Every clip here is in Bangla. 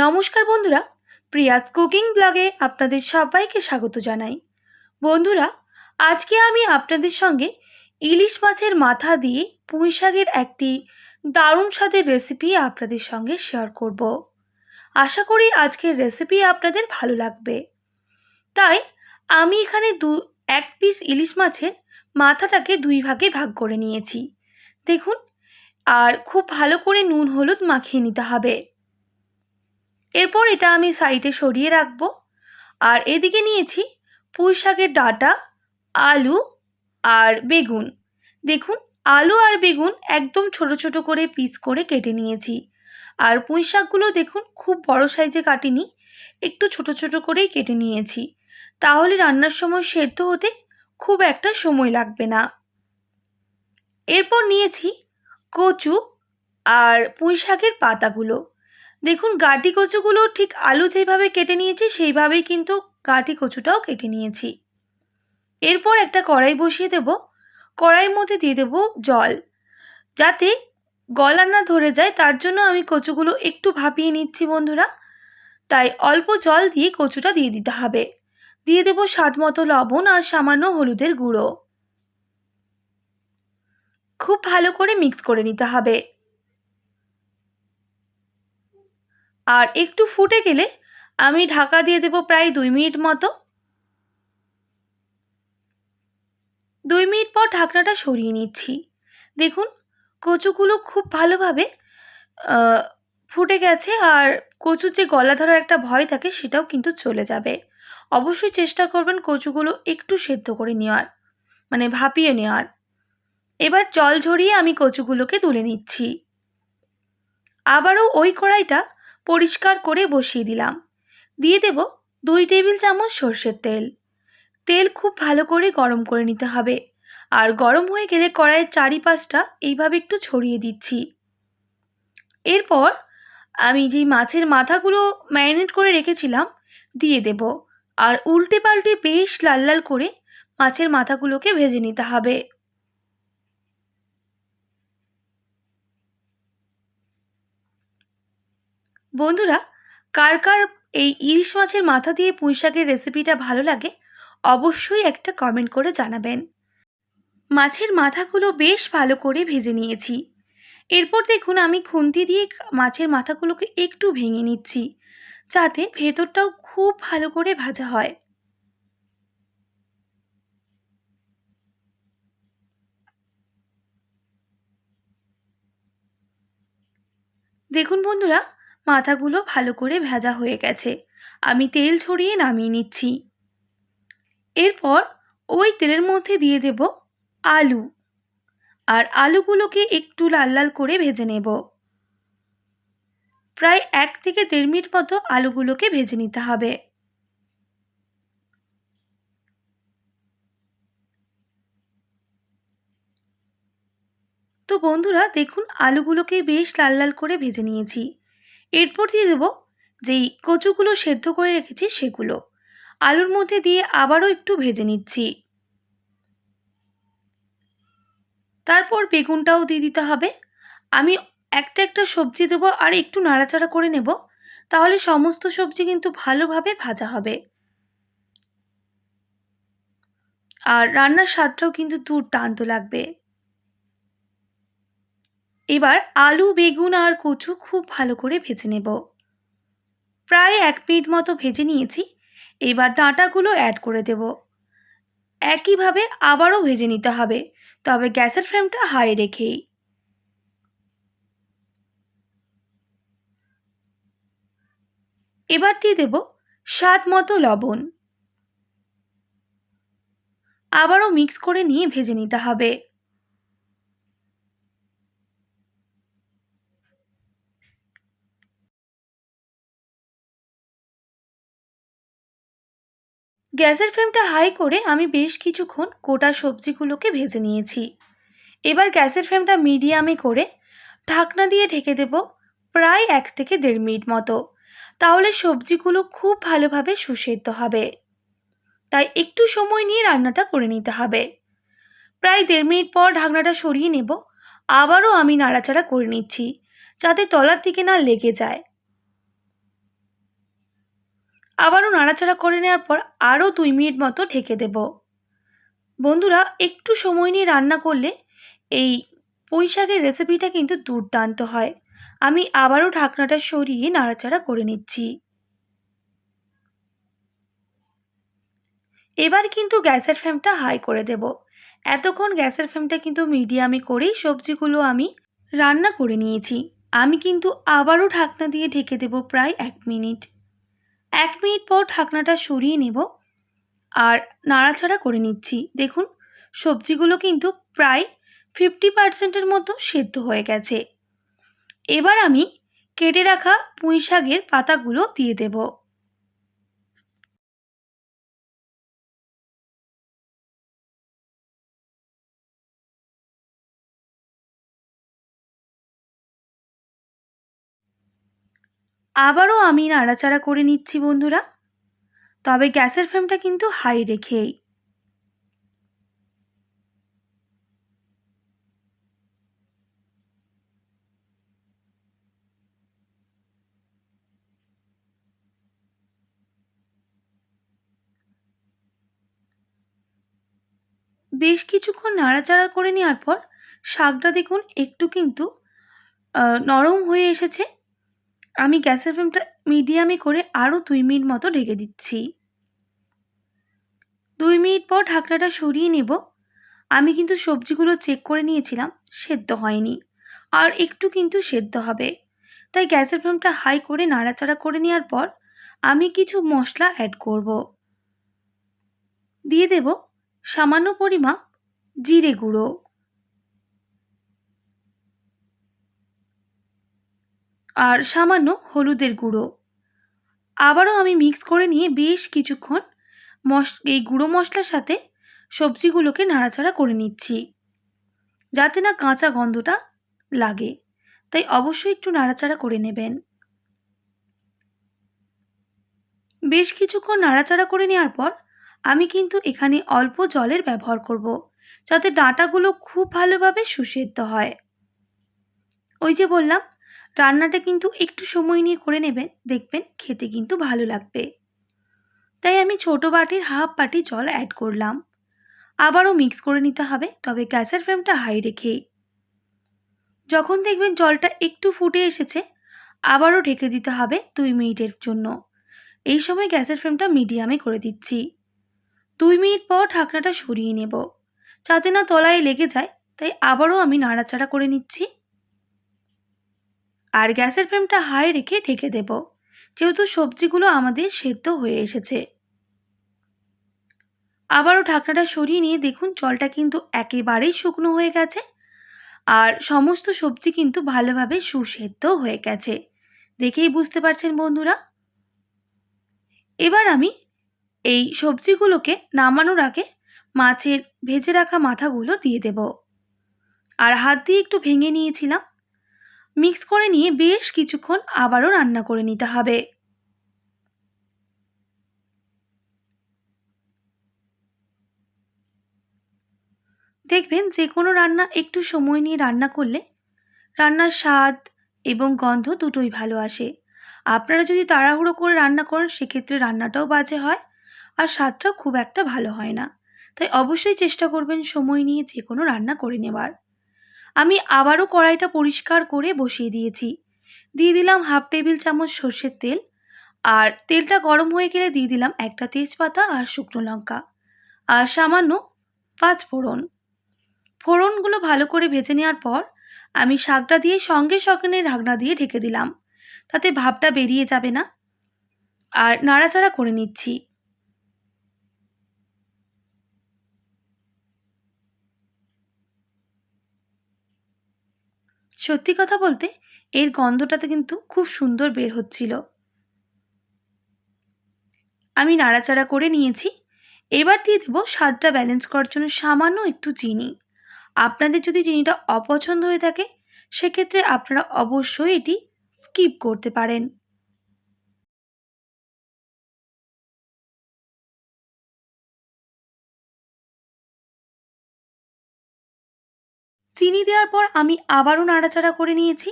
নমস্কার বন্ধুরা, প্রিয়াস কুকিং ব্লগে আপনাদের সবাইকে স্বাগত জানাই। বন্ধুরা, আজকে আমি আপনাদের সঙ্গে ইলিশ মাছের মাথা দিয়ে পুঁই শাকের একটি দারুণ স্বাদের রেসিপি আপনাদের সঙ্গে শেয়ার করব। আশা করি আজকের রেসিপি আপনাদের ভালো লাগবে। তাই আমি এখানে দু, এক পিস ইলিশ মাছের মাথাটাকে দুই ভাগে ভাগ করে নিয়েছি। দেখুন, আর খুব ভালো করে নুন হলুদ মাখিয়ে নিতে হবে। এরপর এটা আমি সাইডে সরিয়ে রাখব। আর এদিকে নিয়েছি পুঁই শাকের ডাঁটা, আলু আর বেগুন। দেখুন, আলু আর বেগুন একদম ছোট ছোট করে পিস করে কেটে নিয়েছি। আর পুঁই শাকগুলো দেখুন খুব বড় সাইজে কাটিনি, একটু ছোট ছোট করেই কেটে নিয়েছি। তাহলে রান্নার সময় সেদ্ধ হতে খুব একটা সময় লাগবে না। এরপর নিয়েছি কচু আর পুঁই শাকের পাতাগুলো। দেখুন, গাটি কচুগুলো ঠিক আলু যেভাবে কেটে নিয়েছি, সেইভাবেই কিন্তু গাটি কচুটাও কেটে নিয়েছি। এরপর একটা কড়াই বসিয়ে দেব। কড়াইয়ের মধ্যে দিয়ে দেব জল। যাতে গলা না ধরে যায়, তার জন্য আমি কচুগুলো একটু ভাপিয়ে নিচ্ছি বন্ধুরা। তাই অল্প জল দিয়ে কচুটা দিয়ে দিতে হবে। দিয়ে দেব স্বাদ মতো লবণ আর সামান্য হলুদের গুঁড়ো। খুব ভালো করে মিক্স করে নিতে হবে। আর একটু ফুটে গেলে আমি ঢাকা দিয়ে দেব প্রায় দুই মিনিট মতো। দুই মিনিট পর ঢাকনাটা সরিয়ে নিচ্ছি। দেখুন, কচুগুলো খুব ভালোভাবে ফুটে গেছে আর কচুর যে গলা ধরার একটা ভয় থাকে সেটাও কিন্তু চলে যাবে। অবশ্যই চেষ্টা করবেন কচুগুলো একটু সেদ্ধ করে নেওয়ার মানে ভাপিয়ে নেওয়ার। এবার জল ঝরিয়ে আমি কচুগুলোকে তুলে নিচ্ছি। আবারও ওই কড়াইটা পরিষ্কার করে বসিয়ে দিলাম। দিয়ে দেব দুই টেবিল চামচ সর্ষের তেল। তেল খুব ভালো করে গরম করে নিতে হবে। আর গরম হয়ে গেলে কড়াইয়ের চারিপাশটা এইভাবে একটু ছড়িয়ে দিচ্ছি। এরপর আমি যেই মাছের মাথাগুলো ম্যারিনেট করে রেখেছিলাম, দিয়ে দেব। আর উল্টে পাল্টে বেশ লাল লাল করে মাছের মাথাগুলোকে ভেজে নিতে হবে। বন্ধুরা, কার কার এই ইলিশ মাছের মাথা দিয়ে পুঁই শাকের রেসিপিটা ভালো লাগে, অবশ্যই একটা কমেন্ট করে জানাবেন। মাছের মাথাগুলো বেশ ভালো করে ভেজে নিয়েছি। এরপর দেখুন, আমি খুন্তি দিয়ে মাছের মাথাগুলোকে একটু ভেঙে নিচ্ছি, যাতে ভেতরটাও খুব ভালো করে ভাজা হয়। দেখুন বন্ধুরা মাথাগুলো ভালো করে ভেজা হয়ে গেছে। আমি তেল ছড়িয়ে নামিয়ে নিচ্ছি। এরপর ওই তেলের মধ্যে দিয়ে দেব আলু। আর আলুগুলোকে একটু লাল লাল করে ভেজে নেব। প্রায় এক থেকে দেড় মিনিট মতো আলুগুলোকে ভেজে নিতে হবে। তো বন্ধুরা, দেখুন, আলুগুলোকে বেশ লাল লাল করে ভেজে নিয়েছি। এরপর দিয়ে দেবো যেই কচুগুলো সেদ্ধ করে রেখেছি সেগুলো। আলুর মধ্যে দিয়ে আবারও একটু ভেজে নিচ্ছি। তারপর বেগুনটাও দিয়ে দিতে হবে। আমি একটা একটা সবজি দেবো আর একটু নাড়াচাড়া করে নেব। তাহলে সমস্ত সবজি কিন্তু ভালোভাবে ভাজা হবে। আর রান্নার স্বাদটাও কিন্তু দুর্দান্ত লাগবে। এবার আলু, বেগুন আর কচু খুব ভালো করে ভেজে নেব। প্রায় এক মিনিট মতো ভেজে নিয়েছি, এবার ডাঁটাগুলো অ্যাড করে দেব। একইভাবে আবারও ভেজে নিতে হবে, তবে গ্যাসের ফ্লেমটা হাই রেখেই। এবার দিয়ে দেব স্বাদ মতো লবণ। আবারও মিক্স করে নিয়ে ভেজে নিতে হবে। গ্যাসের ফ্লেমটা হাই করে আমি বেশ কিছুক্ষণ গোটা সবজিগুলোকে ভেজে নিয়েছি। এবার গ্যাসের ফ্লেমটা মিডিয়ামে করে ঢাকনা দিয়ে ঢেকে দেব প্রায় এক থেকে দেড় মিনিট মতো। তাহলে সবজিগুলো খুব ভালোভাবে সুসেদ্ধ হবে। তাই একটু সময় নিয়ে রান্নাটা করে নিতে হবে। প্রায় দেড় মিনিট পর ঢাকনাটা সরিয়ে নেব। আবারও আমি নাড়াচাড়া করে নিচ্ছি, যাতে তলার দিকে না লেগে যায়। আবারও নাড়াচাড়া করে নেওয়ার পর আরও দুই মিনিট মতো ঢেকে দেব। বন্ধুরা, একটু সময় নিয়ে রান্না করলে এই পুঁই শাকের রেসিপিটা কিন্তু দুর্দান্ত হয়। আমি আবারও ঢাকনাটা সরিয়ে নাড়াচাড়া করে নিচ্ছি। এবার কিন্তু গ্যাসের ফ্লেমটা হাই করে দেব। এতক্ষণ গ্যাসের ফ্লেমটা কিন্তু মিডিয়ামে করেই সবজিগুলো আমি রান্না করে নিয়েছি। আমি কিন্তু আবারও ঢাকনা দিয়ে ঢেকে দেব প্রায় এক মিনিট। এক মিনিট পর ঢাকনাটা সরিয়ে নেব আর নাড়াচাড়া করে নিচ্ছি। দেখুন, সবজিগুলো কিন্তু প্রায় ফিফটি পার্সেন্টের মতো সেদ্ধ হয়ে গেছে। এবার আমি কেটে রাখা পুঁই শাকের পাতাগুলো দিয়ে দেব। আবারও আমি নাড়াচাড়া করে নিচ্ছি, বন্ধুরা। তবে গ্যাসের ফ্লেমটা কিন্তু হাই রেখেই। বেশ কিছুক্ষণ নাড়াচাড়া করে নেওয়ার পর, শাকটা দেখুন, একটু কিন্তু নরম হয়ে এসেছে। আমি গ্যাসের ফ্লেমটা মিডিয়ামে করে আরও দুই মিনিট মতো ঢেকে দিচ্ছি। দুই মিনিট পর ঢাকনাটা সরিয়ে নেব। আমি কিন্তু সবজিগুলো চেক করে নিয়েছিলাম, সেদ্ধ হয়নি। আর একটু কিন্তু সেদ্ধ হবে। তাই গ্যাসের ফ্লেমটা হাই করে নাড়াচাড়া করে নেওয়ার পর আমি কিছু মশলা অ্যাড করব। দিয়ে দেব সামান্য পরিমাপ জিরে গুঁড়ো। আর সামান্য হলুদের গুঁড়ো। আবারও আমি মিক্স করে নিয়ে বেশ কিছুক্ষণ মশ, এই গুঁড়ো মশলার সাথে সবজিগুলোকে নাড়াচাড়া করে নিচ্ছি। যাতে না কাঁচা গন্ধটা লাগে। তাই অবশ্যই একটু নাড়াচাড়া করে নেবেন। বেশ কিছুক্ষণ নাড়াচাড়া করে নেওয়ার পর আমি কিন্তু এখানে অল্প জলের ব্যবহার করব, যাতে ডাঁটাগুলো খুব ভালোভাবে সুসেদ্ধ হয়। ওই যে বললাম রান্নাটা কিন্তু একটু সময় নিয়ে করে নেবেন, দেখবেন খেতে কিন্তু ভালো লাগবে। তাই আমি ছোট বাটির হাফ বাটি জল অ্যাড করলাম। আবারও মিক্স করে নিতে হবে, তবে গ্যাসের ফ্লেমটা হাই রেখেই যখন দেখবেন জলটা একটু ফুটে এসেছে, আবারও ঢেকে দিতে হবে দুই মিনিটের জন্য। এই সময় গ্যাসের ফ্লেমটা মিডিয়ামে করে দিচ্ছি। দুই মিনিট পর ঢাকনাটা সরিয়ে নেব। যাতে না তলায় লেগে যায়, তাই আবারও আমি নাড়াচাড়া করে নিচ্ছি। আর গ্যাসের ফ্লেমটা হাই রেখে ঢেকে দেব। যেহেতু সবজিগুলো আমাদের সেদ্ধ হয়ে এসেছে। আবারও ঢাকনাটা সরিয়ে নিয়ে দেখুন, জলটা কিন্তু একেবারেই শুকনো হয়ে গেছে। আর সমস্ত সবজি কিন্তু ভালোভাবে সুসেদ্ধ হয়ে গেছে। দেখেই বুঝতে পারছেন বন্ধুরা? এবার আমি এই সবজিগুলোকে নামানোর আগে মাছের ভেজে রাখা মাথাগুলো দিয়ে দেব। আর হাত দিয়ে একটু ভেঙে নিয়েছিলাম। মিক্স করে নিয়ে বেশ কিছুক্ষণ আবারও রান্না করে নিতে হবে। দেখবেন যে কোনো রান্না একটু সময় নিয়ে রান্না করলে রান্নার স্বাদ এবং গন্ধ দুটোই ভালো আসে। আপনারা যদি তাড়াহুড়ো করে রান্না করেন, সেক্ষেত্রে রান্নাটাও বাজে হয় আর স্বাদটাও খুব একটা ভালো হয় না। তাই অবশ্যই চেষ্টা করবেন সময় নিয়ে যে কোনো রান্না করে নেবার। আমি আবারও কড়াইটা পরিষ্কার করে বসিয়ে দিয়েছি। দিয়ে দিলাম হাফ টেবিল চামচ সর্ষের তেল। আর তেলটা গরম হয়ে গেলে দিয়ে দিলাম একটা তেজপাতা আর শুকনো লঙ্কা। আর সামান্য পাঁচ ফোড়ন। ফোড়নগুলো ভালো করে ভেজে নেওয়ার পর আমি শাকটা দিয়ে সঙ্গে সঙ্গে ঢাকনা দিয়ে ঢেকে দিলাম। তাতে ভাবটা বেরিয়ে যাবে না। আর নাড়াচাড়া করে নিচ্ছি। সত্যি কথা বলতে, এর গন্ধটাতে কিন্তু খুব সুন্দর বের হচ্ছিল। আমি নাড়াচাড়া করে নিয়েছি। এবার দিয়ে দেবো স্বাদটা ব্যালেন্স করার জন্য সামান্য একটু চিনি। আপনাদের যদি চিনিটা অপছন্দ হয়ে থাকে, সেক্ষেত্রে আপনারা অবশ্যই এটি স্কিপ করতে পারেন। চিনি দেওয়ার পর আমি আবারও নাড়াচাড়া করে নিয়েছি।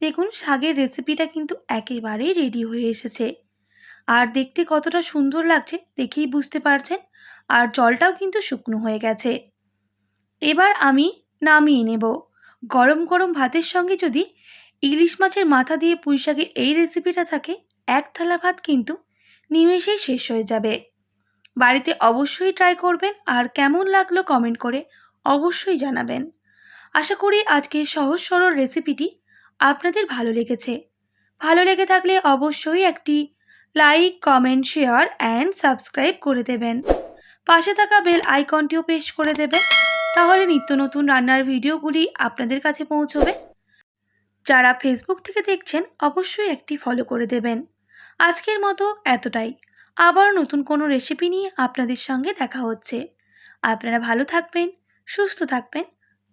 দেখুন শাগের রেসিপিটা কিন্তু একেবারেই রেডি হয়ে এসেছে। আর দেখতে কতটা সুন্দর লাগছে দেখেই বুঝতে পারছেন। আর জলটাও কিন্তু শুকনো হয়ে গেছে। এবার আমি নামিয়ে নেব। গরম গরম ভাতের সঙ্গে যদি ইলিশ মাছের মাথা দিয়ে পুঁই শাকের এই রেসিপিটা থাকে, এক থালা ভাত কিন্তু নিমেষেই শেষ হয়ে যাবে। বাড়িতে অবশ্যই ট্রাই করবেন আর কেমন লাগল কমেন্ট করে অবশ্যই জানাবেন। আশা করি আজকে সহজ সরল রেসিপিটি আপনাদের ভালো লেগেছে। ভালো লেগে থাকলে অবশ্যই একটি like comment share and subscribe করে দেবেন। পাশে থাকা বেল আইকনটিও পেশ করে দেবেন। তাহলে নিত্য নতুন রান্নার ভিডিওগুলি আপনাদের কাছে পৌঁছবে। যারা ফেসবুক থেকে দেখছেন, অবশ্যই একটি ফলো করে দেবেন। আজকের মতো এতটাই। আবার নতুন কোনো রেসিপি নিয়ে আপনাদের সঙ্গে দেখা হচ্ছে। আপনারা ভালো থাকবেন, সুস্থ থাকবেন।